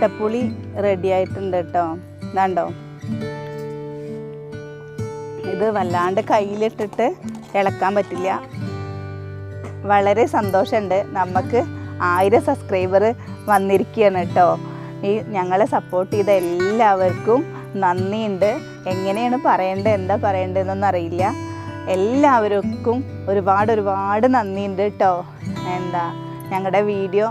മുട്ടപ്പുളി ready ആയിട്ടുണ്ട് കേട്ടോ ഇതാണ്ടോ? ഇത് വല്ലാണ്ട് കയ്യിലിട്ടിട്ട് ഇളക്കാൻ പറ്റില്ല. വളരെ സന്തോഷമുണ്ട് നമുക്ക് ആയിരം സബ്സ്ക്രൈബർ വന്നിരിക്കുകയാണ് കേട്ടോ ഈ ഞങ്ങളെ സപ്പോർട്ട് ചെയ്ത എല്ലാവർക്കും നന്ദിയുണ്ട്. എങ്ങനെയാണ് പറയേണ്ടത് എന്താ പറയേണ്ടതെന്നൊന്നും അറിയില്ല. എല്ലാവർക്കും ഒരുപാട് ഒരുപാട് നന്ദിയുണ്ട് കേട്ടോ എന്താ ഞങ്ങളുടെ വീഡിയോ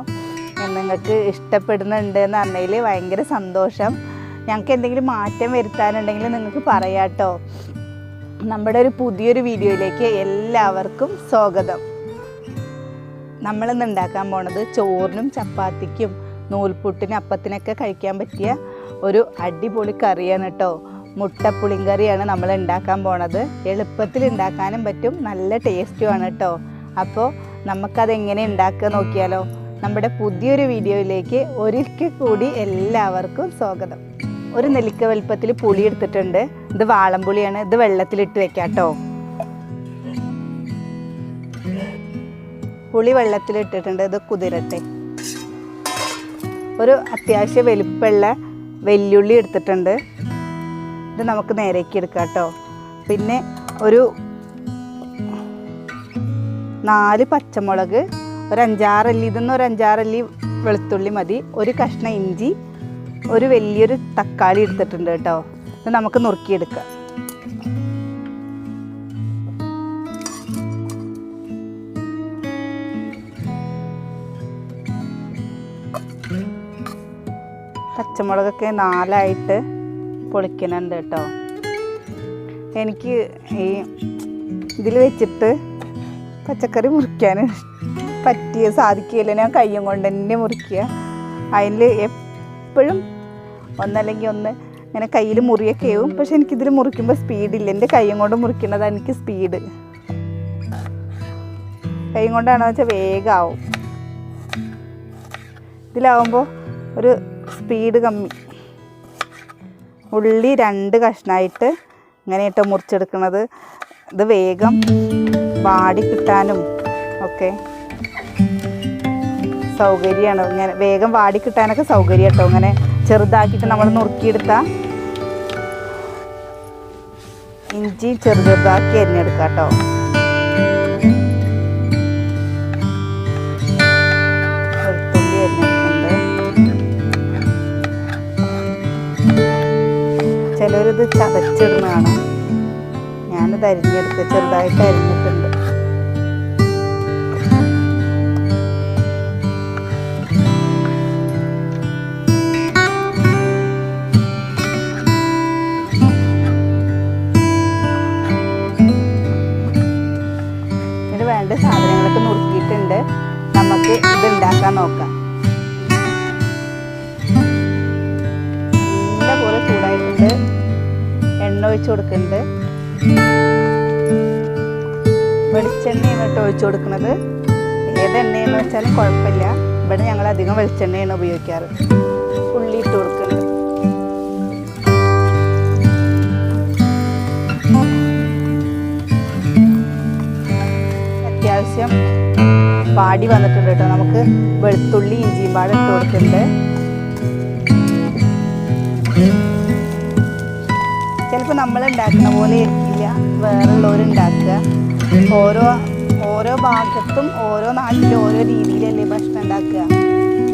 നിങ്ങൾക്ക് ഇഷ്ടപ്പെടുന്നുണ്ട് എന്ന് പറഞ്ഞതിൽ ഭയങ്കര സന്തോഷം. ഞങ്ങൾക്ക് എന്തെങ്കിലും മാറ്റം വരുത്താനുണ്ടെങ്കിൽ നിങ്ങൾക്ക് പറയാം കേട്ടോ നമ്മുടെ ഒരു പുതിയൊരു വീഡിയോയിലേക്ക് എല്ലാവർക്കും സ്വാഗതം. നമ്മളിന്ന് ഉണ്ടാക്കാൻ പോണത് ചോറിനും ചപ്പാത്തിക്കും നൂൽപുട്ടിനും അപ്പത്തിനൊക്കെ കഴിക്കാൻ പറ്റിയ ഒരു അടിപൊളി കറിയാണ് കേട്ടോ മുട്ടപ്പുളിങ്കറിയാണ് നമ്മൾ ഉണ്ടാക്കാൻ പോണത്. എളുപ്പത്തിൽ ഉണ്ടാക്കാനും പറ്റും നല്ല ടേസ്റ്റുമാണ് കേട്ടോ അപ്പോൾ നമുക്കതെങ്ങനെ ഉണ്ടാക്കുക നോക്കിയാലോ. നമ്മുടെ പുതിയൊരു വീഡിയോയിലേക്ക് ഒരിക്കൽ കൂടി എല്ലാവർക്കും സ്വാഗതം. ഒരു നെല്ലിക്ക വലുപ്പത്തിൽ പുളി എടുത്തിട്ടുണ്ട്. ഇത് വാളംപുളിയാണ്. ഇത് വെള്ളത്തിലിട്ട് വെക്കാം കേട്ടോ പുളി വെള്ളത്തിലിട്ടിട്ടുണ്ട്. ഇത് കുതിരട്ടെ. ഒരു അത്യാവശ്യം വലുപ്പമുള്ള വെല്ലുള്ളി എടുത്തിട്ടുണ്ട്. ഇത് നമുക്ക് നേരേക്ക് എടുക്കാം കേട്ടോ പിന്നെ ഒരു നാല് പച്ചമുളക് ഒരു അഞ്ചാറല്ലി ഇതൊന്നും ഒരു അഞ്ചാറല്ലി വെളുത്തുള്ളി മതി. ഒരു കഷ്ണം ഇഞ്ചി ഒരു വലിയൊരു തക്കാളി എടുത്തിട്ടുണ്ട് കേട്ടോ. ഇത് നമുക്ക് നുറുക്കിയെടുക്കാം. പച്ചമുളകൊക്കെ നാലായിട്ട് പൊളിക്കുന്നുണ്ട് കേട്ടോ. എനിക്ക് ഈ ഇതിൽ വെച്ചിട്ട് പച്ചക്കറി മുറിക്കാൻ പറ്റിയ സാധിക്കുകയില്ല. ഞാൻ കയ്യും കൊണ്ട് തന്നെ മുറിക്കുക. അതിൽ എപ്പോഴും ഒന്നല്ലെങ്കിൽ ഒന്ന് ഇങ്ങനെ കയ്യിൽ മുറിയൊക്കെ ആവും. പക്ഷെ എനിക്കിതിൽ മുറിക്കുമ്പോൾ സ്പീഡില്ല എന്റെ കയ്യും കൊണ്ട് മുറിക്കുന്നതാണ് എനിക്ക് സ്പീഡ് കൈയും കൊണ്ടാണെന്ന് വെച്ചാൽ വേഗമാവും ഇതിലാവുമ്പോൾ ഒരു സ്പീഡ് കമ്മി. ഉള്ളി രണ്ട് കഷ്ണമായിട്ട് ഇങ്ങനെ മുറിച്ചെടുക്കുന്നത്. ഇത് വേഗം വാടി കിട്ടാനും ഒക്കെ സൗകര്യമാണ്. ഇങ്ങനെ വേഗം വാടി കിട്ടാനൊക്കെ സൗകര്യം കേട്ടോ. ഇങ്ങനെ ചെറുതാക്കിയിട്ട് നമ്മൾ നുറുക്കിയെടുത്താൽ ഇഞ്ചി ചെറു ചെറുതാക്കി അരിഞ്ഞെടുക്കാം കേട്ടോ. ചിലരിത് ചതച്ചിടുന്നതാണ്. ഞാനിത് അരിഞ്ഞെടുക്കുക ചെറുതായിട്ട് അരിഞ്ഞിട്ടുണ്ട് ഒഴിച്ച് കൊടുക്കുന്നുണ്ട് വെളിച്ചെണ്ണയാണ് കേട്ടോ ഒഴിച്ചു കൊടുക്കുന്നത്. ഏത് എണ്ണയെന്ന് വെച്ചാലും കുഴപ്പമില്ല. ഇവിടെ ഞങ്ങൾ അധികം വെളിച്ചെണ്ണയാണ് ഉപയോഗിക്കാറ്. ഉള്ളി ഇട്ട് കൊടുക്കുന്നത് അത്യാവശ്യം പാടി വന്നിട്ടുണ്ട് കേട്ടോ. നമുക്ക് വെളുത്തുള്ളി ഇഞ്ചിയും പാടെ ഇട്ട് കൊടുക്കുന്നുണ്ട് ചിലപ്പോൾ നമ്മൾ ഉണ്ടാക്കുന്ന പോലെ ഇരിക്കില്ല വേറുള്ളവരുണ്ടാക്കുക. ഓരോ ഓരോ ഭാഗത്തും ഓരോ നാട്ടിലും ഓരോ രീതിയിലല്ലേ ഭക്ഷണം ഉണ്ടാക്കുക.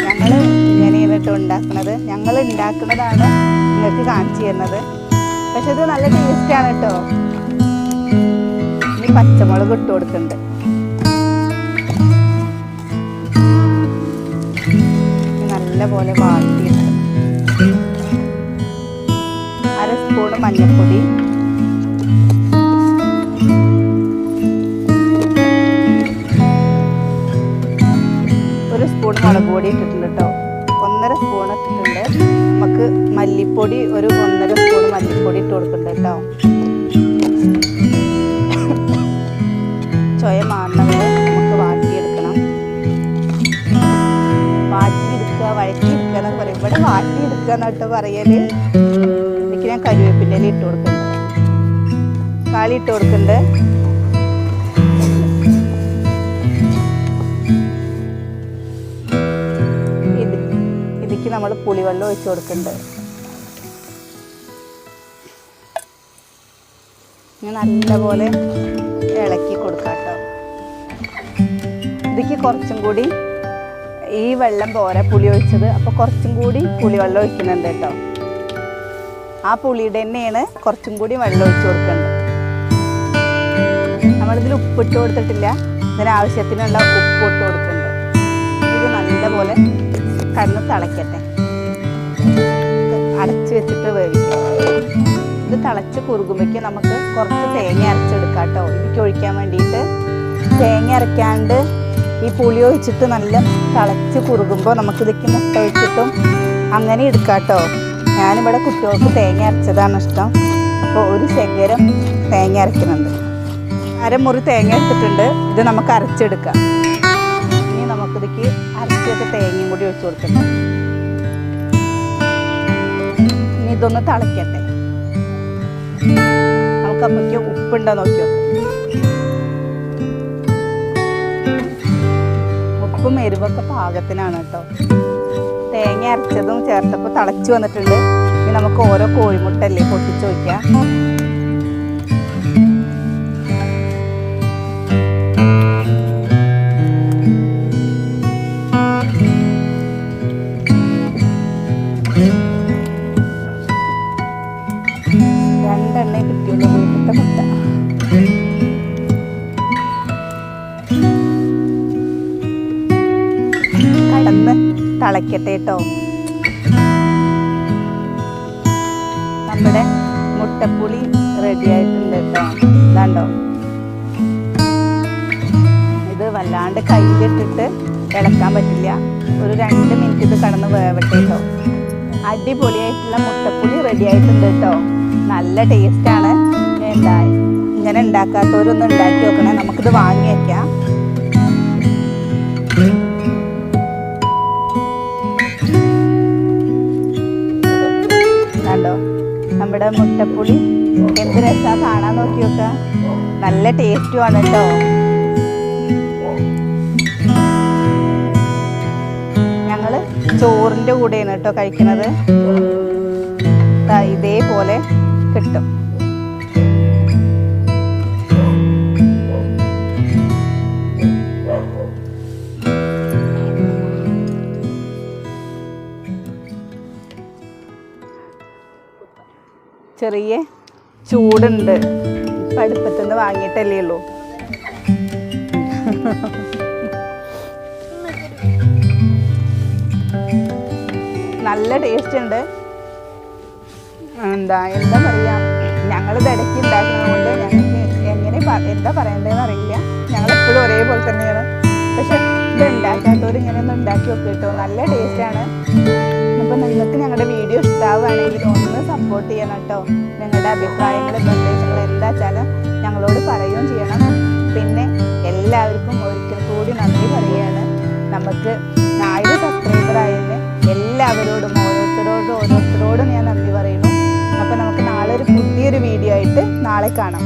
ഞങ്ങൾ ഇങ്ങനെയാണ് കേട്ടോ ഉണ്ടാക്കുന്നത്. ഞങ്ങൾ ഉണ്ടാക്കുന്നതാണ് നിങ്ങൾക്ക് കാണിച്ചു തരുന്നത്. പക്ഷെ ഇത് നല്ല ടേസ്റ്റാണ് കേട്ടോ. ഇനി പച്ചമുളക് ഇട്ട് കൊടുക്കുന്നുണ്ട് നല്ല പോലെ വാട്ടിയിട്ട് സ്പൂൺ മഞ്ഞൾപ്പൊടി. ഒരു സ്പൂൺ മുളക് പൊടി ഇട്ടിട്ടുണ്ട് കേട്ടോ ഒന്നര സ്പൂൺ ഇട്ടിട്ടുണ്ട്. നമുക്ക് മല്ലിപ്പൊടി ഒരു ഒന്നര സ്പൂൺ മല്ലിപ്പൊടി ഇട്ട് കൊടുക്കുന്നുണ്ട് കേട്ടോ ചൊയ മാറുന്നവരെ നമുക്ക് വാട്ടിയെടുക്കണം. വാട്ടിയെടുക്കുക വഴറ്റിയെടുക്കുക എന്നൊക്കെ പറയും. ഇവിടെ വാട്ടിയെടുക്കുക എന്നിട്ട് എനിക്ക് ഞാൻ കരുവേപ്പിന്റെ ഇല ഇട്ട് കൊടുക്കുന്നുണ്ട് കാളി ഇട്ട് കൊടുക്കുന്നുണ്ട്. ഇത് ഇതിക്ക് നമ്മൾ പുളിവെള്ളം ഒഴിച്ചു കൊടുക്കുന്നുണ്ട്. നല്ലപോലെ ഇളക്കി കൊടുക്കാം കേട്ടോ. ഇതിക്ക് കുറച്ചും കൂടി ഈ വെള്ളം പോരാ പുളി ഒഴിച്ചത്. അപ്പോൾ കുറച്ചും കൂടി പുളിവെള്ളം ഒഴിക്കുന്നുണ്ട് കേട്ടോ. ആ പുളിയുടെ തന്നെയാണ് കുറച്ചും കൂടി വെള്ളം ഒഴിച്ചു കൊടുക്കേണ്ടത്. നമ്മളിതിൽ ഉപ്പിട്ട് കൊടുത്തിട്ടില്ല. ഇതിനാവശ്യത്തിനുള്ള ഉപ്പ് ഇട്ട് കൊടുക്കുന്നുണ്ട് ഇത് നല്ലപോലെ കണ്ണ് തിളയ്ക്കട്ടെ അടച്ച് വെച്ചിട്ട് വേവിക്കാം. ഇത് തിളച്ച് കുറുകുമ്പോഴേക്ക് നമുക്ക് കുറച്ച് തേങ്ങ അരച്ചെടുക്കാം കേട്ടോ. ഇതിക്ക് ഒഴിക്കാൻ വേണ്ടിയിട്ട് തേങ്ങ അരയ്ക്കാണ്ട് ഈ പുളി ഒഴിച്ചിട്ട് നല്ല തിളച്ച് കുറുകുമ്പോൾ നമുക്കിതൊക്കെ മുട്ട ഒഴിച്ചിട്ടും അങ്ങനെ എടുക്കാം കേട്ടോ. ഞാനിവിടെ കുട്ടികൾക്ക് തേങ്ങ അരച്ചതാണ് ഇഷ്ടം. അപ്പോൾ ഒരു ശകരം തേങ്ങ അരയ്ക്കുന്നുണ്ട് അരമുറി തേങ്ങ എടുത്തിട്ടുണ്ട് ഇത് നമുക്ക് അരച്ചെടുക്കാം. ഇനി നമുക്കിതിക്ക് അരച്ചൊക്കെ തേങ്ങയും കൂടി ഒഴിച്ചു കൊടുക്കണം. ഇനി ഇതൊന്ന് തിളയ്ക്കട്ടെ നമുക്ക് അമ്മയ്ക്ക് ഉപ്പുണ്ടോ നോക്കി നോക്കാം. ഉപ്പും എരിവൊക്കെ പാകത്തിനാണ് കേട്ടോ. തേങ്ങ അരച്ചതും ചേർത്തപ്പോൾ തിളച്ച് വന്നിട്ടുണ്ട്. ഇനി നമുക്ക് ഓരോ കോഴിമുട്ടല്ലേ പൊട്ടിച്ച് വയ്ക്കാം തിളയ്ക്കട്ടെ കേട്ടോ. നമ്മുടെ മുട്ടപ്പുളി റെഡി ആയിട്ടുണ്ട് കേട്ടോ. ഇതാണ്ടോ? ഇത് വല്ലാണ്ട് കയ്യിലിട്ടിട്ട് ഇളക്കാൻ പറ്റില്ല. ഒരു രണ്ട് മിനിറ്റ് ഇത് കടന്ന് വേവട്ടെ കേട്ടോ. അടിപൊളിയായിട്ടുള്ള മുട്ടപ്പുളി റെഡി ആയിട്ടുണ്ട് കേട്ടോ. നല്ല ടേസ്റ്റാണ് എന്താ ഇങ്ങനെ ഉണ്ടാക്കാത്തവരൊന്നും ഉണ്ടാക്കി നോക്കണേ. നമുക്കിത് വാങ്ങി വയ്ക്കാം നമ്മുടെ മുട്ടപ്പുളി. എന്ത് രസാ കാണാൻ നോക്കി നോക്ക നല്ല ടേസ്റ്റുമാണ് കേട്ടോ. ഞങ്ങൾ ചോറിന്റെ കൂടെയാണ് കേട്ടോ കഴിക്കുന്നത് ഇതേപോലെ കിട്ടും. ചെറിയ ചൂടുണ്ട്. ഇപ്പം അടുപ്പത്തുനിന്ന് വാങ്ങിയിട്ടല്ലേ ഉള്ളൂ. നല്ല ടേസ്റ്റ് ഉണ്ട്. എന്താ എന്താ പറയുക ഞങ്ങൾ ഇടയ്ക്ക് ഉണ്ടാക്കുന്നതുകൊണ്ട് ഞങ്ങൾക്ക് എങ്ങനെ എന്താ പറയേണ്ടതെന്ന് അറിയില്ല. ഞങ്ങൾ എപ്പോഴും ഒരേപോലെ തന്നെയാണ്. പക്ഷെ ഇത് ഉണ്ടാക്കാത്തവർ ഇങ്ങനെ ഒന്ന് ഉണ്ടാക്കി നോക്കിയിട്ടോ നല്ല ടേസ്റ്റാണ് അപ്പോൾ നിങ്ങൾക്ക് ഞങ്ങളുടെ വീഡിയോ ഇഷ്ടാവുകയാണെങ്കിൽ ഒന്ന് സപ്പോർട്ട് ചെയ്യണം കേട്ടോ. നിങ്ങളുടെ അഭിപ്രായങ്ങളും നിർദ്ദേശങ്ങളും എന്താ വെച്ചാലും ഞങ്ങളോട് പറയുകയും ചെയ്യണം. പിന്നെ എല്ലാവർക്കും ഒരിക്കൽ കൂടി നന്ദി പറയുകയാണ്. നമുക്ക് ആയിരം സബ്സ്ക്രൈബർ ആയതിന് എല്ലാവരോടും ഓരോരുത്തരോടും ഓരോരുത്തരോടും ഞാൻ നന്ദി പറയുന്നു. അപ്പോൾ നമുക്ക് നാളെ ഒരു പുതിയൊരു വീഡിയോ ആയിട്ട് നാളെ കാണാം.